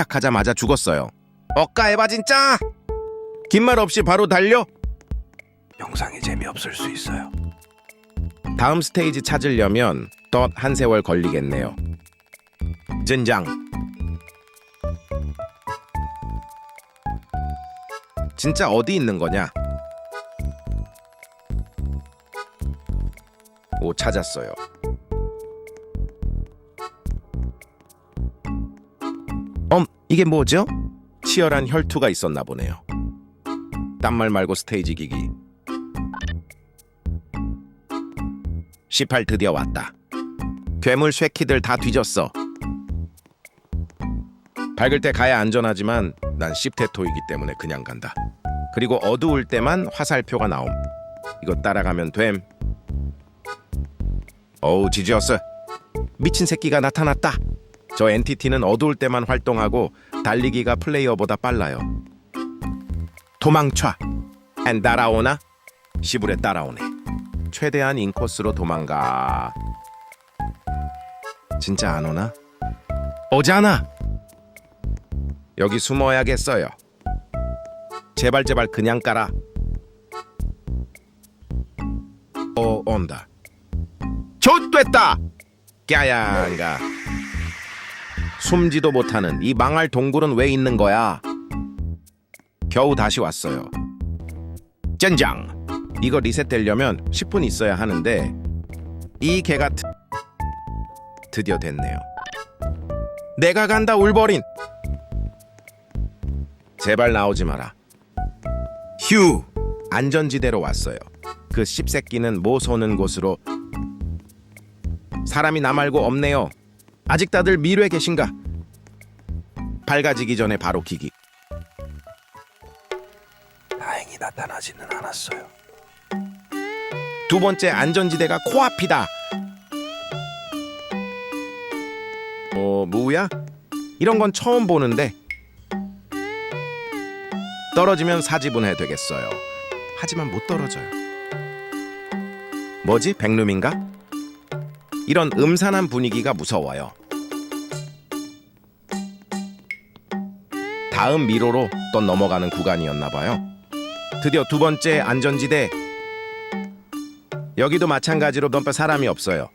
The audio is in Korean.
시작하자마자 죽었어요. 억까 에바 진짜! 긴 말 없이 바로 달려! 영상이 재미없을 수 있어요. 다음 스테이지 찾으려면 덧 한 세월 걸리겠네요. 젠장. 진짜 어디 있는 거냐? 오 찾았어요. 이게 뭐죠? 치열한 혈투가 있었나 보네요. 딴 말 말고 스테이지 기기. 18 드디어 왔다. 괴물 쇠키들 다 뒤졌어. 밝을 때 가야 안전하지만 난 씹테토이기 때문에 그냥 간다. 그리고 어두울 때만 화살표가 나옴. 이거 따라가면 됨. 어우 지지어스. 미친 새끼가 나타났다. 저 엔티티는 어두울 때만 활동하고 달리기가 플레이어보다 빨라요. 도망쳐. 안 따라오나? 시불에 따라오네. 최대한 인코스로 도망가. 진짜 안 오나? 오잖아. 여기 숨어야겠어요. 제발 제발 그냥 깔아. 어 온다. 좆됐다. 깨야인가. 숨지도 못하는 이 망할 동굴은 왜 있는 거야? 겨우 다시 왔어요. 젠장. 이거 리셋되려면 10분 있어야 하는데 이 개가 트... 드디어 됐네요. 내가 간다 울버린. 제발 나오지 마라. 휴 안전지대로 왔어요. 그 씹새끼는 모 쏘는 곳으로 사람이 나 말고 없네요. 아직 다들 미래에 계신가? 밝아지기 전에 바로 기기. 다행히 나타나지는 않았어요. 두 번째 안전지대가 코앞이다. 어, 뭐야? 이런 건 처음 보는데. 떨어지면 사지분해 되겠어요. 하지만 못 떨어져요. 뭐지? 백룸인가? 이런 음산한 분위기가 무서워요. 다음 미로로 또 넘어가는 구간이었나 봐요. 드디어 두 번째 안전지대 여기도 마찬가지로 넘버 사람이 없어요.